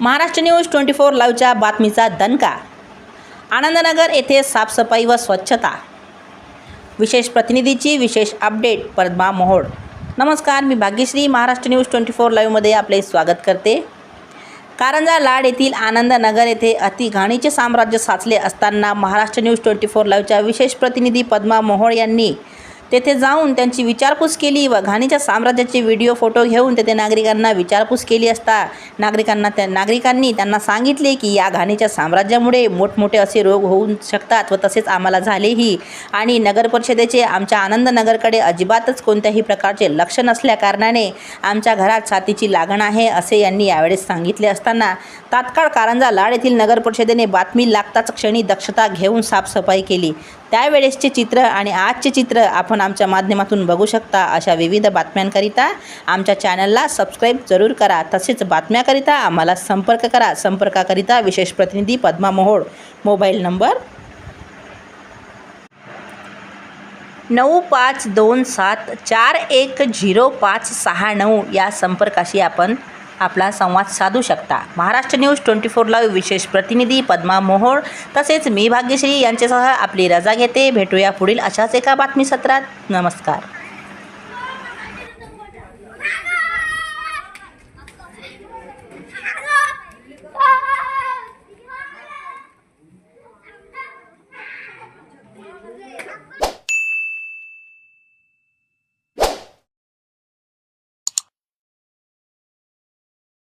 Maharashtra news twenty four लाईव्हच्या बातमीचा दणका. आनंदनगर येथे साफसफाई व स्वच्छता. विशेष प्रतिनिधीची विशेष अपडेट पद्मा मोहोळ. नमस्कार मी Bhagyashree Maharashtra news twenty four लाईव्हमध्ये आपले स्वागत करते. कारंजा लाड येथील आनंदनगर येथे अतिघाणीचे साम्राज्य साचले असताना महाराष्ट्र न्यूज ट्वेंटी फोर लाईव्हच्या विशेष प्रतिनिधी पद्मा मोहोळ यांनी तेथे जाऊन त्यांची विचारपूस केली व घाणीच्या साम्राज्याचे व्हिडिओ फोटो घेऊन तेथे नागरिकांना विचारपूस केली असता नागरिकांना त्या नागरिकांनी त्यांना सांगितले की या घाणीच्या साम्राज्यामुळे मोठमोठे असे रोग होऊ शकतात व तसेच आम्हाला झालेही. आणि नगर परिषदेचे आमच्या आनंदनगरकडे अजिबातच कोणत्याही प्रकारचे लक्ष नसल्याकारणाने आमच्या घरात साथीची लागण आहे असे यांनी यावेळेस सांगितले असताना तात्काळ कारंजा लाड येथील नगर परिषदेने बातमी लागताच क्षणी दक्षता घेऊन साफसफाई केली. त्यावेळेसचे चित्र आणि आजचे चित्र आपण आमच्या माध्यमातून बघू शकता अशा विविध बातम्यांकरिता. आमच्या चॅनलला सबस्क्राईब जरूर करा. तसेच बातम्याकरिता आम्हाला संपर्क करा. संपर्काकरिता विशेष प्रतिनिधी पद्मा मोहोळ. मोबाईल नंबर नऊ पाच दोन सात चार एक झिरो पाच सहा नऊ या संपर्काशी आपण आपला संवाद साधू शकता. Maharashtra news twenty four live विशेष प्रतिनिधी पद्मा मोहोळ तसेच मी भाग्यश्री यांच्यासह आपली रजा घेते. भेटूया पुढील अशाच एका बातमीसत्रात. नमस्कार.